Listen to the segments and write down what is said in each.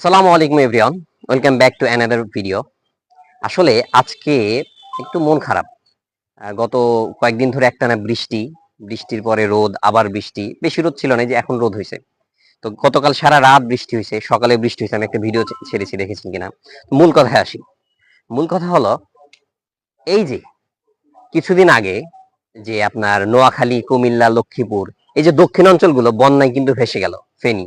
সালামু আলাইকুম everyone welcome back to another video আসলে আজকে একটু মন খারাপ। গত কয়েকদিন ধরে একটানা বৃষ্টি, বৃষ্টির পরে রোদ, আবার বৃষ্টি। বেশি রোদ ছিল না যে এখন রোদ হয়েছে। তো গতকাল সারা রাত বৃষ্টি হয়েছে, সকালে বৃষ্টি হয়েছে, আমি একটা ভিডিও ছেড়েছি, দেখেছেন কিনা? মূল কথায় আসি। মূল কথা হলো, এই যে কিছুদিন আগে যে আপনার নোয়াখালী, কুমিল্লা, লক্ষ্মীপুর, এই যে দক্ষিণ অঞ্চলগুলো বন্যায় কিন্তু ভেসে গেল, ফেনী।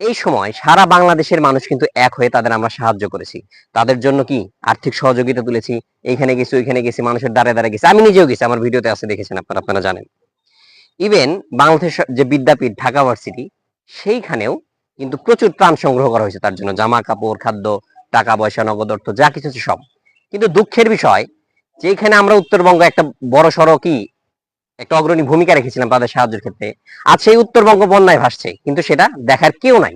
এই সময় সারা বাংলাদেশের মানুষ কিন্তু এক হয়ে তাদের আমরা সাহায্য করেছি। তাদের জন্য কি আর্থিক সহযোগিতা তুলেছি, এইখানে গেছি, ওইখানে গেছি, মানুষের দ্বারে দ্বারে গেছি। আমি নিজেও গেছি, আমার ভিডিওতে আছে, দেখেছেন আপনারা আপনারা জানেন। ইভেন বাংলাদেশ যে বিদ্যাপীঠ, ঢাকা ভার্সিটি, সেইখানেও কিন্তু প্রচুর ত্রাণ সংগ্রহ করা হয়েছে তার জন্য। জামা কাপড়, খাদ্য, টাকা পয়সা, নগদ অর্থ, যা কিছু সব। কিন্তু দুঃখের বিষয় যে এখানে আমরা উত্তরবঙ্গ একটা বড় সড়ো কি একটা অগ্রণী ভূমিকা রেখেছিলাম তাদের সাহায্যের ক্ষেত্রে। আজ সেই উত্তরবঙ্গ বন্যায় ভাসছে, কিন্তু সেটা দেখার কেউ নাই।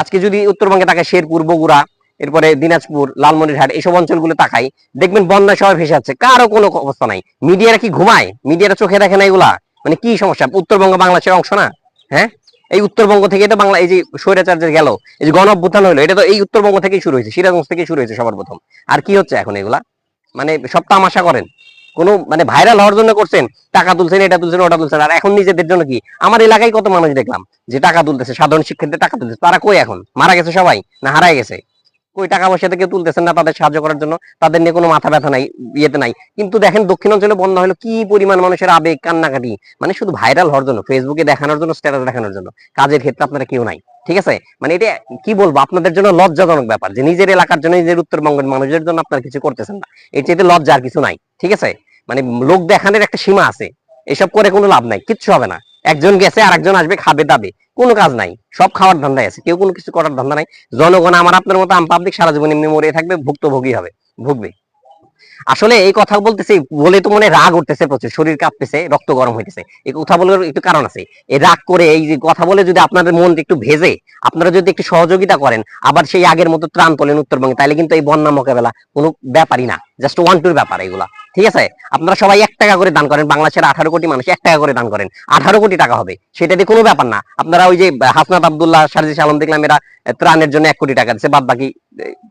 আজকে যদি উত্তরবঙ্গে তাকায় শেরপুর, বগুড়া, এরপরে দিনাজপুর, লালমনিরহাট এইসব অঞ্চলগুলো তাকাই দেখবেন বন্যা সবাই ভেসে যাচ্ছে, কারও কোনো অবস্থা নাই। মিডিয়ারা কি ঘুমায়? মিডিয়ারা চোখে দেখে না এগুলা? মানে কি সমস্যা? উত্তরবঙ্গ বাংলাদেশের অংশ না? হ্যাঁ? এই উত্তরবঙ্গ থেকে তো বাংলা এই যে স্বৈরাচার্য গেল, এই যে গণ অভ্যুত্থান হলো, এটা তো এই উত্তরবঙ্গ থেকেই শুরু হয়েছে, সিরাজগঞ্জ থেকে শুরু হয়েছে সবার প্রথম। আর কি হচ্ছে এখন এগুলা? মানে সব তামাশা করেন। কোনো মানে ভাইরাল হওয়ার জন্য করছেন, টাকা তুলছেন, এটা তুলছেন, ওটা তুলছেন, আর এখন নিজেদের জন্য কি? আমার এলাকায় কত মানুষ দেখলাম যে টাকা তুলতেছে, সাধারণ শিক্ষার্থীদের টাকা তুলতেছে, তারা কই এখন? মারা গেছে সবাই না হারায় গেছে? কই টাকা পয়সা থেকে তুলতেছেন না তাদের সাহায্য করার জন্য? তাদের নিয়ে কোনো মাথা ব্যথা নাই, ইয়েতে নাই। কিন্তু দেখেন দক্ষিণ অঞ্চলে বন্যা হলো কি পরিমাণ মানুষের আবেগ, কান্নাকাটি? মানে শুধু ভাইরাল হওয়ার জন্য ফেসবুকে দেখানোর জন্য স্ট্যাটাস দেখানোর জন্য। কাজের ক্ষেত্রে আপনারা কেউ নাই। ঠিক আছে? মানে এটা কি বলব? আপনাদের জন্য লজ্জাজনক ব্যাপার যে নিজের এলাকার জন্য নিজের উত্তরবঙ্গের মানুষের জন্য আপনারা কিছু করতেছেন না। এর চাইতে লজ্জা আর কিছু নাই, ঠিক আছে? মানে লোক দেখানোর একটা সীমা আছে। এসব করে কোনো লাভ নাই, কিচ্ছু হবে না। একজন গেছে আর একজন আসবে, খাবে, দাবে, কোনো কাজ নাই। সব খাওয়ার ধান্দায় আছে, কেউ কোনো কিছু করার ধান্দা নাই। জনগণ আমার আপনার মতো আম পাবলিক সারা জীবন এমনি মরে থাকবে, ভুক্তভোগী হবে, ভুগবে। আসলে এই কথা বলতেছি বলে তো মনে রাগ উঠতেছে প্রচুর, শরীর কাঁপতেছে, রক্ত গরম হইতেছে। এই কথা বলার একটু কারণ আছে। এই রাগ করে এই যে কথা বলে যদি আপনাদের মন একটু ভেজে, আপনারা যদি একটু সহযোগিতা করেন, আবার সেই আগের মতো ত্রাণ তোলেন উত্তরবঙ্গে তাহলে কিন্তু এই বন্যা মোকাবেলা কোনো ব্যাপারই না জাস্ট ওয়ান টুর ব্যাপার এগুলা। ঠিক আছে? আপনারা সবাই এক টাকা করে দান করেন, বাংলাদেশের আঠারো কোটি মানুষ এক টাকা করে দান করেন। আঠারো কোটি টাকা হবে, সেটা দিয়ে কোনো ব্যাপার না। আপনারা ওই যে হাসনাত আবদুল্লাহ, সারজিস আলম দেখলাম এরা ত্রাণের জন্য এক কোটি টাকা দিচ্ছে বাদ বাকি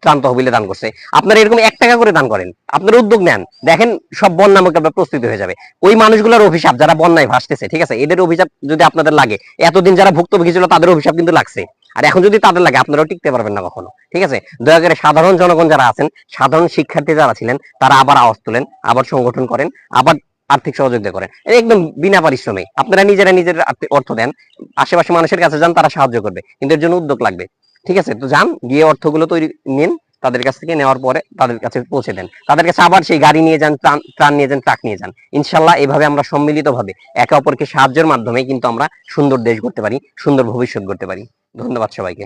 ত্রাণ তহবিলে দান করছে। আপনারা এরকম এক টাকা করে দান করেন, আপনারা উদ্যোগ নেন। দেখেন, সব বন্যা মোকাবেলা প্রস্তুতি হয়ে যাবে। ওই মানুষগুলোর অভিশাপ যারা বন্যায় ভাসতেছে, ঠিক আছে? এদের অভিশাপ যদি আপনাদের লাগে, এতদিন যারা ভুক্তভোগী ছিল তাদের অভিশাপ কিন্তু লাগছে। আর এখন যদি তাদের লাগে, আপনারাও টিকতে পারবেন না কখনো, ঠিক আছে? দয়া করে সাধারণ জনগণ যারা আছেন, সাধারণ শিক্ষার্থী যারা ছিলেন, তারা আবার আওয়াজ তোলেন, আবার সংগঠন করেন, আবার আর্থিক সহযোগিতা করেন। একদম বিনা পারিশ্রমে আপনারা নিজেরা নিজের অর্থ দেন আশেপাশে মানুষের কাছে যান, তারা সাহায্য করবে, কিন্তু এর জন্য উদ্যোগ লাগবে, ঠিক আছে? তো যান, গিয়ে অর্থগুলো তৈরি নিন তাদের কাছ থেকে নেওয়ার পরে তাদের কাছে পৌঁছে দেন। তাদের কাছে আবার সেই গাড়ি নিয়ে যান, ত্রাণ নিয়ে যান, ট্রাক নিয়ে যান। ইনশাল্লাহ এভাবে আমরা সম্মিলিত ভাবে একে অপরকে সাহায্যের মাধ্যমে কিন্তু আমরা সুন্দর দেশ করতে পারি, সুন্দর ভবিষ্যৎ করতে পারি। ধন্যবাদ সবাইকে।